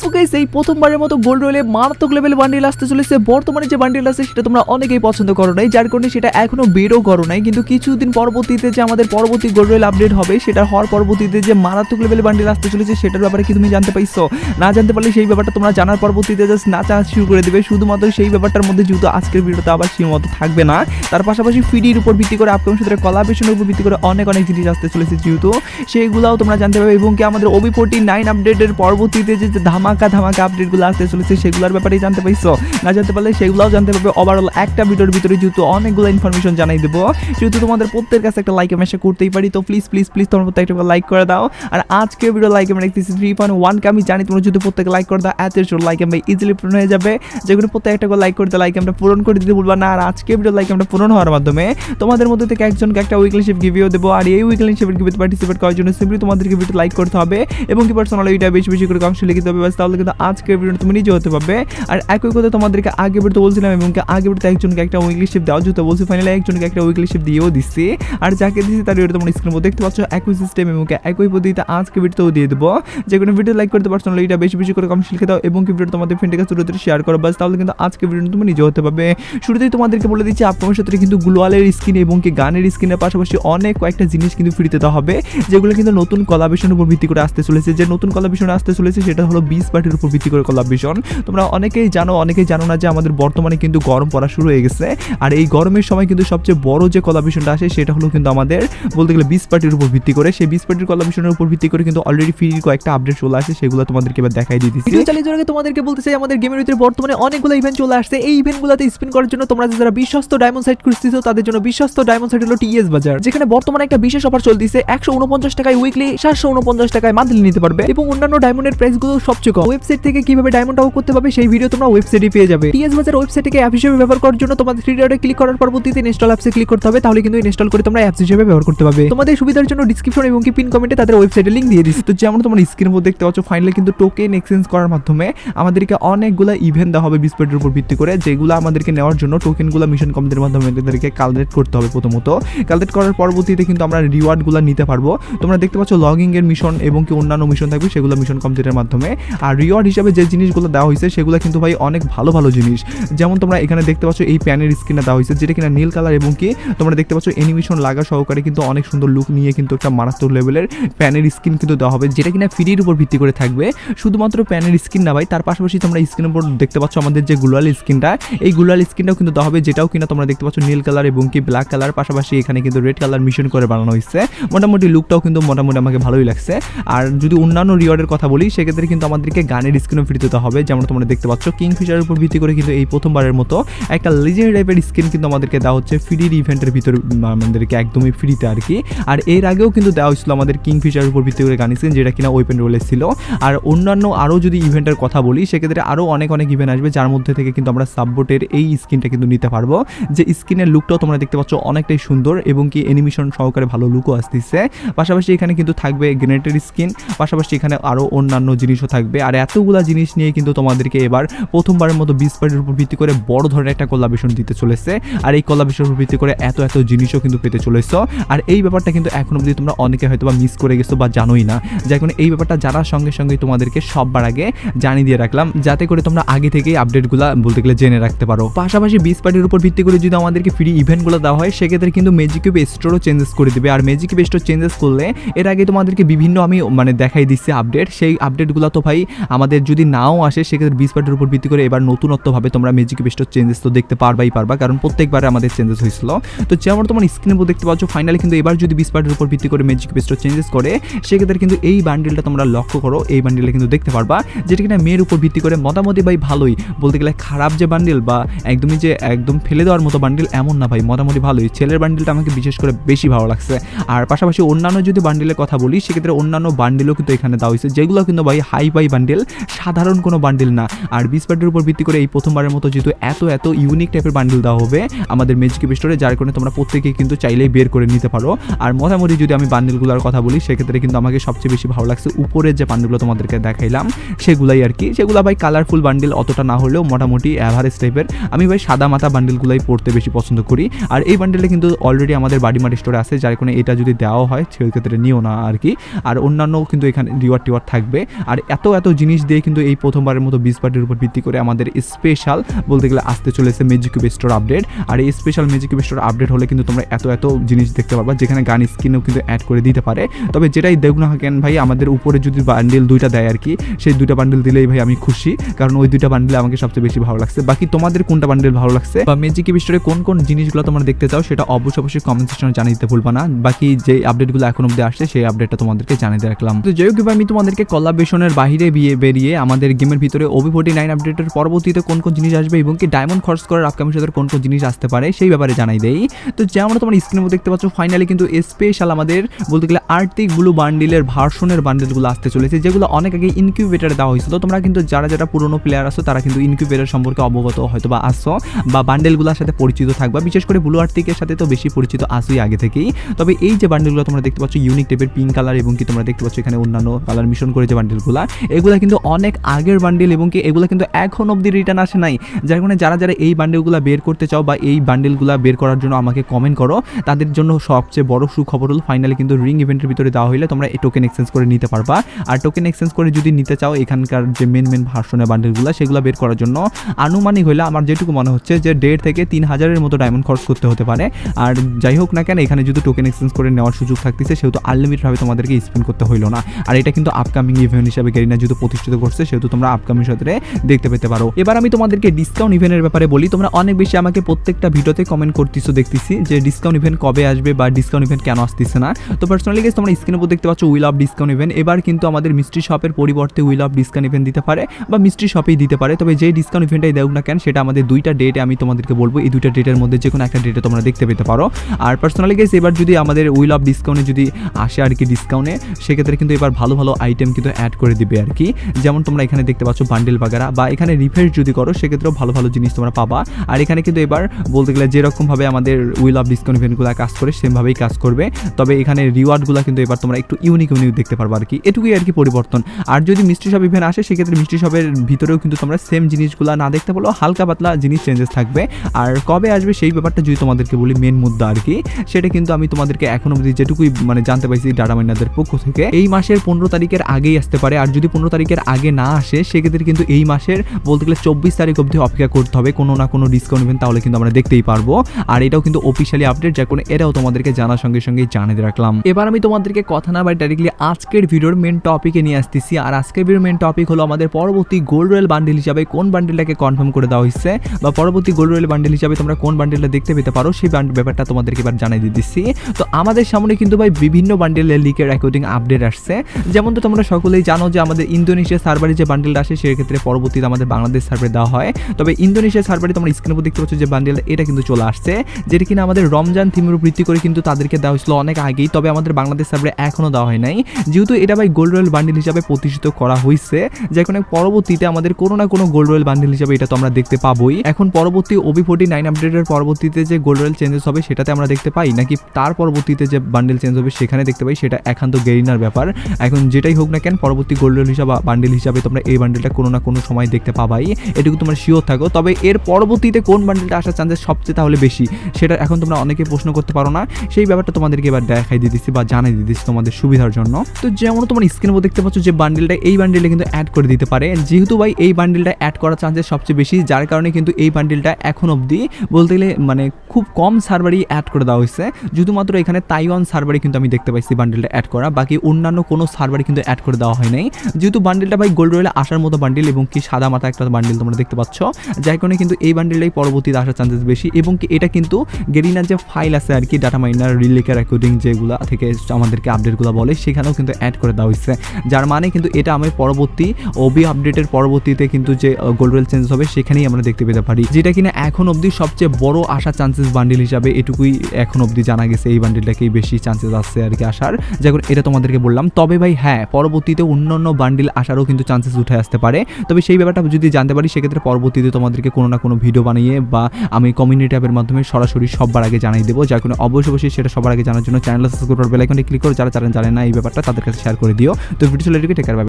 So প্রথমবারের মতো gold রয়েলে মারাত্মক লেভেল বান্ডিল আসতে চলেছে। বর্তমানে যে বান্ডিল আছে, সেটা তোমরা অনেকেই পছন্দ করো নাই, যার কারণে সেটা এখনও বেরও করো নাই। কিন্তু কিছুদিন পরবর্তীতে যে আমাদের পরবর্তী গোল্ড রয়েল আপডেট হবে, সেটা হওয়ার পরবর্তীতে যে মারাত্মক লেভেল বান্ডিল আসতে চলেছে, সেটার ব্যাপারে কি তুমি জানতে না জানতে পারলে সেই ব্যাপারটা তোমরা জানার পরবর্তীতে জাস্ট শুরু করে দেবে। শুধুমাত্র সেই ব্যাপারটার মধ্যে যেহেতু আজকের ভিডিওতে আবার সীমাবদ্ধ থাকবে না, তার পাশাপাশি ফিডির উপর ভিত্তি করে আপকামিং কলাবেশনের উপর ভিত্তি করে অনেক অনেক জিনিস আসতে চলেছে যেহেতু। সেইগুলাও তোমরা জানতে পারবে, এবং কি আমাদের ওবি নাইন আপডেটের পরবর্তীতে যে যে ধামাকা ধামাকা আপডেটগুলো আসতে চলেছে, সেগুলোর ব্যাপারেই জানতে পাইছো না জানতে পারলে সেগুলোও জানতে পারবে। ওভারঅল একটা ভিডিওর ভিতরে যেহেতু অনেকগুলো ইনফরমেশন জানাই দেবো যেহেতু তোমাদের প্রত্যেকের কাছে একটা লাইক মেসেজ করতেই পারি, তো প্লিজ প্লিজ প্লিজ তোমার প্রত্যেকটা লাইক করে দাও। আর আজকের ভিডিও লাইক আমি দেখতেছি থ্রি পয়েন্ট ওয়ানকে আমি জানি তোমরা যদি প্রত্যেকে লাইক করে দাও, এত জোর লাইক আমি ইজিলি পূরণ হয়ে যাবে। যেগুলো প্রত্যেকটা করে লাইক করতে লাইক আমরা পূরণ করে দিতে বলবা না। আর আজকে ভিডিও লাইক আমরা পূরণ হওয়ার মাধ্যমে তোমাদের মধ্যে থেকে একজনকে একটা উইকলি শিপ গিভিও দেবো। আর এই উইকলি শিপের গিভিতে পার্টিসিপেট করার জন্য সিম্পলি তোমাদেরকে ভিডিও লাইক করতে হবে। এবং কি পার্সোনাল এটা বেশি বেশি করে লিখতে হবে, ব্যাস। তাহলে কিন্তু আজকের ভিডিও তুমি নিজে হতে পারবে। আর একই কথা তোমাদেরকে আগে ভিডিও বলছিলাম এবং আগে ভিডিওতে একজনকে একটা উইকলি শিপ দেওয়া যেহেতু বলছি ফাইনালি একজনকে একটা উইকলি শিপ দিয়েও দিচ্ছি আর যাকে দিচ্ছি তার ভিডিও তোমরা স্ক্রিন দেখতে পাচ্ছ, একই সিস্টেম এবং একই পদ্ধতিতে আজকে ভিডিওতেও দিয়ে দেবো। যে কোনো ভিডিও লাইক করতে পার্সোনাল এটা বেশি বেশি করে কমেন্ট লিখে দাও এবং ভিডিও তোমাদের ফ্রেন্ডের কাছে দ্রুত শেয়ার করো। বাস তাহলে কিন্তু আজকে ভিডিও তুমি নিজে হতে পারবে। শুরুতেই তোমাদেরকে বলে দিচ্ছি আপনার সাথে কিন্তু গ্লোয়ালের স্কিন এবং কি গানের স্কিনের পাশাপাশি অনেক কয়েকটা জিনিস কিন্তু ফ্রিতে দেওয়া হবে, যেগুলো কিন্তু নতুন কলাবেশনের উপর ভিত্তি করে আসতে চলেছে। যে নতুন কলাবেশন আসতে চলেছে, সেটা হলো বিশ পার্টির উপর ভিত্তি করে কলাবেশন তোমরা অনেকেই জানো অনেকেই জানো না যে আমাদের বর্তমানে কিন্তু গরম পড়া শুরু হয়ে গেছে। আর এই গরমের সময় কিন্তু সবচেয়ে বড় যে কলাবেশনটা আসে, সেটা হলো কিন্তু আমাদের বলতে গেলে বিশ পার্টির উপর ভিত্তি করে। সেই বিশ পার্টির কলাবেশনের উপর ভিত্তি করে কিন্তু অলরেডি ফ্রি কয়েকটা আপডেট চলে আসে, সেগুলো তোমাদেরকে এবার দেখাই দিয়ে দিচ্ছি। চালিয়ে যাওয়ার আগে তোমাদেরকে বলতে চাই, আমাদের গেমের ভিতরে বর্তমানে অনেকগুলো ইভেন্ট চলে আসছে। এই ইভেন্টগুলোতে স্পিন করার জন্য তোমরা যারা বিশ্বস্ত ডায়মন্ড সাইট খুঁজতেছো, তাদের জন্য বিশ্বস্ত ডায়মন্ড সাইট হলো টিএস বাজার যেখানে বর্তমানে একটা বিশেষ অফার চলতেছে, একশো উনপঞ্চাশ টাকায় উইকলি সাতশো উনপঞ্চাশ টাকায় মান্থলি নিতে পারবে। এবং অন্যান্য ডায়মন্ডের প্রাইসগুলো সবচেয়ে কম ওয়েবসাইট থেকে কীভাবে ডায়মন্ড আউট করতে পারবে, সেই ভিডিও তোমরা ওয়েবসাইটে পেয়ে যাবে। টিএস বাজার ওয়েবসাইটকে অ্যাপ হিসেবে ব্যবহার করার জন্য তোমাদের থ্রি ডটে ক্লিক করার পরবর্তীতে ইনস্টল অ্যাপসে ক্লিক করতে হবে, তাহলে কিন্তু ইনস্টল করে তোমরা অ্যাপস হিসেবে ব্যবহার করতে পারবে। তোমাদের সুবিধার জন্য ডিসক্রিপশন এবং কি পিন কমেন্টে তাদের ওয়েবসাইটে লিংক দিয়ে দিচ্ছি। তো যেমন তোমার স্ক্রিনের মধ্যে দেখতে পাচ্ছ ফাইনালি কিন্তু টোকেন এক্সচেঞ্জ করার মাধ্যমে আমাদেরকে অনেকগুলো ইভেন্ট দেওয়া হবে বিস্পেটের উপর ভিত্তি করে, যেগুলো আমাদেরকে নেওয়ার জন্য টোকেনগুলো মিশন কমদের মাধ্যমে আমাদেরকে কালেক্ট করতে হবে প্রথমত। কালেক্ট করার পরবর্তীতে কিন্তু আমরা রিওয়ার্ডগুলো নিতে পারব। তোমরা দেখতে পাচ্ছ লগিং এর মিশন এবং কি অন্যান্য মিশন থাকবে, সেগুলো মিশন কমপ্লিটের মাধ্যমে। আর রিওয়ার্ড হিসাবে যে জিনিসগুলো দেওয়া হয়েছে, সেগুলো কিন্তু ভাই অনেক ভালো ভালো জিনিস। যেমন তোমরা এখানে দেখতে পাচ্ছ এই প্যানের স্ক্রিনে দেওয়া হয়েছে, যেটা কিনা নীল কালার এবং কি তোমরা দেখতে পাচ্ছ অ্যানিমেশন লাগা সহকারে কিন্তু অনেক সুন্দর লুক নিয়ে কিন্তু একটা মারাত্মক লেভেলের প্যানের স্ক্রিন কিন্তু দেওয়া হবে, যেটা কিনা ফ্রির উপর ভিত্তি করে থাকবে। শুধুমাত্র প্যানের স্ক্রিন না ভাই, তার পাশাপাশি তোমরা স্ক্রিনের উপর দেখতে পাচ্ছ আমাদের যে গুলাল স্ক্রিনটা এই গুলাল স্ক্রিনটাও কিন্তু দেওয়া হবে, যেটাও কিনা তোমরা দেখতে পাচ্ছ নীল কালার এবং কি ব্ল্যাক কালার, পাশাপাশি এখানে কিন্তু রেড কালার মিশন করে বানানো হয়েছে। মোটামুটি লুকটাও কিন্তু মোটামুটি আমাকে ভালোই লাগছে। আর যদি অন্যান্য রিওয়ার্ডের কথা বলি, সেক্ষেত্রে কিন্তু আমাদেরকে গানের স্ক্রিনও ফ্রি দিতে হবে। যেমন তোমরা দেখতে পাচ্ছ কিং ফিশারের উপর ভিত্তি করে কিন্তু এই প্রথমবারের মতো একটা লিজেন্ড টাইপের স্ক্রিন কিন্তু আমাদেরকে দেওয়া হচ্ছে ফ্রির ইভেন্টের ভিতর আমাদেরকে একদমই ফ্রিতে আর কি। আর এর আগেও কিন্তু দেওয়া হয়েছিল আমাদের কিং ফিশারের উপর ভিত্তি করে গান স্ক্রিন যেটা কিনা ওয়েপেন রোলে ছিল। আর অন্যান্য আরও যদি ইভেন্টের কথা বলি, সেক্ষেত্রে আরও অনেক অনেক ইভেন্ট আসবে, যার মধ্যে থেকে কিন্তু আমরা সাববোটের এই স্ক্রিনটা কিন্তু নিতে পারব। যে স্ক্রিনের লুকটাও তোমরা দেখতে পাচ্ছ অনেকটাই সুন্দর এবং কি অ্যানিমেশন সহকারে ভালো লুকও আসতেছে। পাশাপাশি এখানে কিন্তু থাকবে গ্রেনেটের স্কিন পাশাপাশি এখানে আরও অন্যান্য জিনিসও থাকবে। আর এতগুলা জিনিস নিয়ে কিন্তু তোমাদেরকে এবার প্রথমবারের মতো বিশ পার্টির উপর ভিত্তি করে বড় ধরনের একটা কলাবেশন দিতে চলেছে। আর এই কলাবেশনের উপর ভিত্তি করে এত এত জিনিসও কিন্তু পেতে চলেছ। আর এই ব্যাপারটা কিন্তু এখনও অবধি তোমরা অনেকে হয়তো বা মিস করে গেছো বা জানোই না। যার কারণে এই ব্যাপারটা জানার সঙ্গে সঙ্গে তোমাদেরকে সববার আগে জানিয়ে দিয়ে রাখলাম, যাতে করে তোমরা আগে থেকেই আপডেটগুলো বলতে গেলে জেনে রাখতে পারো। পাশাপাশি বিশ পার্টির উপর ভিত্তি করে যদি আমাদেরকে ফ্রি ইভেন্টগুলো দেওয়া হয়, সেক্ষেত্রে কিন্তু ম্যাজিক কিউব স্টোরও চেঞ্জেস করে দিবে। আর ম্যাজিক কিউব স্টোর চেঞ্জেস করলে এর আগে তোমাদেরকে বিভিন্ন আমি মানে দেখাই দিচ্ছি আপডেট সেই আপডেটগুলো তো ভাই আমাদের যদি নাও আসে, সেক্ষেত্রে বিশ পার্টির উপর ভিত্তি করে এবার নতুনত্বভাবে তোমরা ম্যাজিক কিউব স্টোর চেঞ্জেস তো দেখতে পারবাই পারবা, কারণ প্রত্যেকবারে আমাদের চেঞ্জেস হয়েছিল। তো যেমন তোমার স্ক্রিনের উপর দেখতে পাচ্ছ ফাইনালি কিন্তু এবার যদি বিশ পার্টির উপর ভিত্তি করে ম্যাজিক কিউব স্টোর চেঞ্জেস করে, সেক্ষেত্রে কিন্তু এই বান্ডিলটা তোমরা লক্ষ্য করো, এই বান্ডিলটা কিন্তু দেখতে পারবা, যেটা কিনা মেয়ের উপর ভিত্তি করে মোটামুটি ভাই ভালোই। বলতে গেলে খারাপ যে বান্ডিল বা একদমই যে একদম ফেলে দেওয়ার মতো বান্ডিল এমন না ভাই মোটামুটি ভালোই। ছেলের বান্ডিলটা আমাকে বিশেষ করে বেশি ভালো লাগছে। আর পাশাপাশি অন্যান্য যদি বান্ডিলের কথা বলি, সেক্ষেত্রে অন্যান্য বান্ডিলও কিন্তু এখানে দেওয়া হয়েছে, যেগুলো কিন্তু ভাই হাই ফাই বান্ডিল সাধারণ কোনো বান্ডিল না। আর বিশ পার্টির উপর ভিত্তি করে এই প্রথমবারের মতো যেহেতু এত এত ইউনিক টাইপের বান্ডিল দেওয়া হবে, আমাদের ম্যাজিক স্টোরে যার কারণে তোমরা প্রত্যেকেই কিন্তু চাইলেই বের করে নিতে পারো। আর মোটামুটি যদি আমি বান্ডিলগুলোর কথা বলি, সেক্ষেত্রে কিন্তু আমাকে সবচেয়ে বেশি ভালো লাগছে উপরের যে বান্ডিলগুলো তোমাদেরকে দেখাইলাম, সেগুলাই আর কি। সেগুলো ভাই কালারফুল বান্ডিল অতটা না হলেও মোটামুটি অ্যাভারেজ টাইপের আমি ভাই সাদা মাথা বান্ডিলগুলাই পড়তে বেশি পছন্দ করি। আর এই বান্ডিলটা কিন্তু অলরেডি আমাদের বাড়ি মাটি স্টোরে আছে, যার কারণে এটা যদি দেওয়া হয়, সেক্ষেত্রে নিও না আর কি। আর অন্যান্য কিন্তু এখানে রিওয়ার্ড টিওয়ার্ড থাকবে। আর এত এত এত জিনিস দিয়ে কিন্তু এই প্রথমবারের মতো বিশ পার্টির উপর ভিত্তি করে আমাদের স্পেশাল বলতে গেলে আসতে চলেছে ম্যাজিক স্টোর আপডেট আর এই স্পেশাল ম্যাজিক স্টোর আপডেট হলে কিন্তু তোমরা এত এত জিনিস দেখতে পারবা, যেখানে গান স্ক্রিনেও কিন্তু অ্যাড করে দিতে পারে। তবে যেটাই দেখুন না কেন ভাই, আমাদের উপরে যদি বান্ডেল দুইটা দেয় আর কি, সেই দুইটা বান্ডেল দিলেই ভাই আমি খুশি, কারণ ওই দুইটা বান্ডেল আমাকে সবচেয়ে বেশি ভালো লাগছে। বাকি তোমাদের কোনটা বান্ডেল ভালো লাগছে? বা ম্যাজিক স্টোরে কোন কোন জিনিসগুলো তোমরা দেখতে চাও, সেটা অবশ্যই অবশ্যই কমেন্ট সেকশনে জানিয়ে দিতে ভুলবা না। বাকি যে আপডেটগুলো এখন অব্দি আসছে, সেই আপডেটটা তোমাদেরকে জানিয়ে রাখলাম। তো যাই হোক আমি তোমাদেরকে কলাবেশনের বাইরে বেরিয়ে আমাদের গেমের ভিতরে ওবি ফোর্টি নাইন আপডেটের পরবর্তীতে কোন কোন জিনিস আসবে এবং কি ডায়মন্ড খরচ করার আপকামিং সাথে কোন কোন জিনিস আসতে পারে সেই ব্যাপারে জানাই দেই। তো যেমন তোমার স্ক্রিনের মধ্যে দেখতে পাচ্ছ ফাইনালি কিন্তু স্পেশাল আমাদের বলতে গেলে আর্থিক ব্লু বান্ডিলের ভার্সনের বান্ডেলগুলো আসতে চলেছে, যেগুলো অনেক আগে ইনকিউবেটারে দেওয়া হয়েছিল। তোমরা কিন্তু যারা যারা পুরনো প্লেয়ার আছো, তারা কিন্তু ইনকিউবেটার সম্পর্কে অবগত হয়তো বা আসছো বা বান্ডেলগুলোর সাথে পরিচিত থাকবা। বিশেষ করে ব্লু আর্থিকের সাথে তো বেশি পরিচিত আসোই আগে থেকেই। তবে এই যে বান্ডেলগুলো তোমরা দেখতে পাচ্ছ ইউনিক টাইপের পিঙ্ক কালার এবং কি তোমরা দেখতে পাচ্ছ, এখানে অন্যান্য কালার মিশন করে যে বান্ডেলগুলো এগুলো কিন্তু অনেক আগের বান্ডিল এবং কি এগুলো কিন্তু এখন অবধি রিটার্ন আসে নাই। যার কারণে যারা যারা এই বান্ডেলগুলো বের করতে চাও বা এই বান্ডেলগুলো বের করার জন্য আমাকে কমেন্ট করো, তাদের জন্য সবচেয়ে বড় সুখবর হলো ফাইনালি কিন্তু রিং ইভেন্টের ভিতরে দেওয়া হলে তোমরা এই টোকেন এক্সচেঞ্জ করে নিতে পারবা। আর টোকেন এক্সচেঞ্জ করে যদি নিতে চাও, এখানকার যে মেন মেন ভার্সনের বান্ডেলগুলো সেগুলো বের করার জন্য আনুমানিক হলে আমার যেটুকু মনে হচ্ছে যে দেড় থেকে তিন হাজারের মতো ডায়মন্ড খরচ করতে হতে পারে। আর যাই হোক না কেন, এখানে যদি টোকেন এক্সচেঞ্জ করে নেওয়ার সুযোগ থাকতেছে, সেহেতু আনলিমিটেডভাবে তোমাদেরকে স্পেন্ড করতে হইল না। আর এটা কিন্তু আপকামিং ইভেন্ট হিসাবে গেরিনা যেহেতু প্রতিষ্ঠিত করছে, সেহেতু তোমরা আপকামিং সাথে দেখতে পেতে পারো। এবার আমি তোমাদেরকে ডিসকাউন্ট ইভেন্টের ব্যাপারে বলি, তোমরা অনেক বেশি আমাকে প্রত্যেকটা ভিডিওতে কমেন্ট করতেছো, দেখতেছি যে ডিসকাউন্ট ইভেন্ট কবে আসবে বা ডিসকাউন্ট ইভেন্ট কেন আসতেছে না। তো পার্সোনালি গেছে তোমরা স্ক্রিনের উপর দেখতে পাচ্ছ উইল অফ ডিসকাউন্ট ইভেন্ট এবার কিন্তু আমাদের মিস্ট্রি শপের পরিবর্তে উইল অফ ডিসকাউন্ট ইভেন্ট দিতে পারে বা মিস্ট্রি শপেই দিতে পারে। তবে যেই ডিসকাউন্ট ইভেন্টটাই দেখ না কেন, সেটা আমাদের দুইটা ডেটে আমি তোমাদেরকে বলব। এই দুইটা ডেটের মধ্যে যে কোনো একটা ডেটে তোমরা দেখতে পেতে পারো। আর পার্সোনালি গেছে এবার যদি আমাদের উইল অফ ডিসকাউন্টে যদি আসে আর কি ডিসকাউন্টে সেক্ষেত্রে কিন্তু এবার ভালো ভালো আইটেম কিন্তু অ্যাড করে দিবে আর কি। যেমন তোমরা এখানে দেখতে পাচ্ছ বান্ডেল বাগারা বা এখানে রিফ্রেশ যদি করো, সেক্ষেত্রেও ভালো ভালো জিনিস তোমরা পাবা। আর এখানে কিন্তু এবার বলতে গেলে যেরকমভাবে আমাদের উইল অফ ডিসকাউন্ট ইভেন্টগুলো কাজ করে, সেমভাবেই কাজ করবে। তবে এখানে রিওয়ার্ডগুলো কিন্তু এবার তোমরা একটু ইউনিক ইউনিক দেখতে পারবা আর কি। এটুকুই আর কি পরিবর্তন। আর যদি মিষ্টি শপ ইভেন্ট আসে, সেক্ষেত্রে মিষ্টি শপের ভিতরেও কিন্তু তোমরা সেম জিনিসগুলো না দেখতে পারো হালকা পাতলা জিনিস চেঞ্জেস থাকবে। আর কবে আসবে সেই ব্যাপারটা যদি তোমাদেরকে বলি মেন মুদ্দা আর কি, সেটা কিন্তু আমি তোমাদেরকে এখন অবধি যেটুকুই মানে জানতে পারছি ডাটা মাইনাদের পক্ষ থেকে, এই মাসের পনেরো তারিখের আগেই আসতে পারে। আর যদি পনেরো তারিখের আগে না আসে, সেক্ষেত্রে কিন্তু এই মাসের বলতে গেলে চব্বিশ তারিখ অবধি অপেক্ষা করতে হবে। কোনো না কোনো ডিসকাউন্ট ইভেন্ট তাহলে কিন্তু আমরা দেখতেই পারব। আর এটাও কিন্তু অফিসিয়ালি আপডেট যা কোনো এটাও তোমাদেরকে জানার সঙ্গে সঙ্গে জানিয়ে রাখলাম। এবার আমি তোমাদেরকে কথা না বাই ডাইরেক্টলি আজকের ভিডিওর মেন টপিকে নিয়ে আসতেছি। আর আজকের ভিডিওর মেন টপিক হলো আমাদের পরবর্তী গোল্ড রয়েল বান্ডেল হিসাবে কোন বান্ডেলটাকে কনফার্ম করে দেওয়া হয়েছে, বা পরবর্তী গোল্ড রয়েল বান্ডেল হিসাবে তোমরা কোন বান্ডেলটা দেখতে পেতে পারো, সেই ব্যাপারটা তোমাদেরকে এবার জানিয়ে দিয়ে দিচ্ছি। তো আমাদের সামনে কিন্তু ভাই বিভিন্ন বান্ডেলের লিকের অ্যাকর্ডিং আপডেট আসছে। যেমন তো তোমরা সকলেই জানো যে আমাদের ইন্দোনেশিয়া সার্ভারে যে বান্ডেলটা আসে, সেক্ষেত্রে পরবর্তীতে আমাদের বাংলাদেশ সার্ভারে দেওয়া হয়। তবে ইন্দোনেশিয়া সার্ভারে তোমরা স্ক্রিনের উপর দেখতে পাচ্ছ যে বান্ডেল এটা কিন্তু চলে আসছে, যেটা কিনা আমাদের রমজান থিমের উপর ভিত্তি করে কিন্তু তাদেরকে দেওয়া হয়েছিল অনেক আগেই। তবে আমাদের বাংলাদেশ সার্ভারে এখনও দেওয়া হয় নাই। যেহেতু এটা ভাই গোল্ড রয়েল বান্ডেল হিসাবে প্রতিষ্ঠিত করা হয়েছে যে যেখানে পরবর্তীতে আমাদের কোনো না কোনো গোল্ড রয়েল বান্ডেল হিসাবে এটা তো আমরা দেখতে পাবোই। এখন পরবর্তী ওবি ফোর্টি নাইন আপডেটের পরবর্তীতে যে গোল্ড রয়েল চেঞ্জেস হবে, সেটাতে আমরা দেখতে পাই, নাকি তার পরবর্তীতে যে বান্ডেল চেঞ্জ হবে, সেখানে দেখতে পাই, সেটা একান্ত গেরিনার ব্যাপার। এখন যেটাই হোক না কেন, পরবর্তী গোল্ড রয়েল হিসাবে বান্ডেল হিসাবে তোমরা এই বান্ডেলটা কোনো না কোনো সময় দেখতে পাবাই। এটুকু তোমরা শিওর থাকো। তবে এর পরবর্তীতে কোন বান্ডেলটা আসার চান্সেস সবচেয়ে তাহলে বেশি, সেটা এখন তোমরা অনেকে প্রশ্ন করতে পারো না। সেই ব্যাপারটা তোমাদেরকে এবার দেখাই দিয়ে দিচ্ছি বা জানাই দিয়ে দিচ্ছি তোমাদের সুবিধার জন্য। তো যেমন তোমার স্ক্রিনের উপর দেখতে পাচ্ছ যে বান্ডেলটা এই বান্ডেলটা কিন্তু অ্যাড করে দিতে পারে। যেহেতু ভাই এই বান্ডেলটা অ্যাড করার চান্সেস সবচেয়ে বেশি, যার কারণে কিন্তু এই বান্ডেলটা এখন অবধি বলতে গেলে মানে খুব কম সার্ভারই অ্যাড করে দেওয়া হয়েছে। শুধুমাত্র এখানে তাইওয়ান সার্ভারে কিন্তু আমি দেখতে পাইছি বান্ডেলটা অ্যাড করা। বাকি অন্যান্য কোনো সার্ভারে কিন্তু অ্যাড করে দেওয়া হয় নাই। যেহেতু বান্ডেলটা ভাই গোল্ড রয়েলে আসার মতো বান্ডেল এবং কি সাদা মাথা একটা বান্ডেল তোমরা দেখতে পাচ্ছ, যার কারণে কিন্তু এই বান্ডেলটাই পরবর্তীতে আসার চান্সেস বেশি এবং কি এটা কিন্তু গেরিনার যে ফাইল আছে আর কি ডাটা মাইনার রিলেকের অ্যাকর্ডিং যেগুলো থেকে আমাদেরকে আপডেটগুলো বলে, সেখানেও কিন্তু অ্যাড করে দেওয়া হয়েছে। যার মানে কিন্তু এটা আমি পরবর্তী ওবি আপডেটের পরবর্তীতে কিন্তু যে গোল্ড রয়েল চেঞ্জ হবে, সেখানেই আমরা দেখতে পেতে পারি। যেটা কিনা এখন অবধি সবচেয়ে বড় আসার চান্সেস বান্ডেল হিসাবে এটুকুই এখন অবধি জানা গেছে এই বান্ডিলটাকেই বেশি চান্সেস আসছে আর কি আসার। যখন এটা তোমাদেরকে বললাম। তবে ভাই হ্যাঁ পরবর্তীতে অন্যান্য বান্ডিল আসারও কিন্তু চান্সেস উঠে আসতে পারে। তবে সেই ব্যাপারটা যদি জানতে পারি, সেক্ষেত্রে পরবর্তীতে তোমাদেরকে কোনো না কোনো ভিডিও বানিয়ে বা আমি কমিউনিটি অ্যাপের মাধ্যমে সরাসরি সবার আগে জানাই দেবো। যার কোনো অবশ্যই অবশ্যই সেটা সবার আগে জানার জন্য চ্যানেল সাবস্ক্রাইব বেলাইকনে ক্লিক করো যারা যারা জানে না এই ব্যাপারটা তাদের কাছে শেয়ার করে দিও। তো ভিডিও টেকার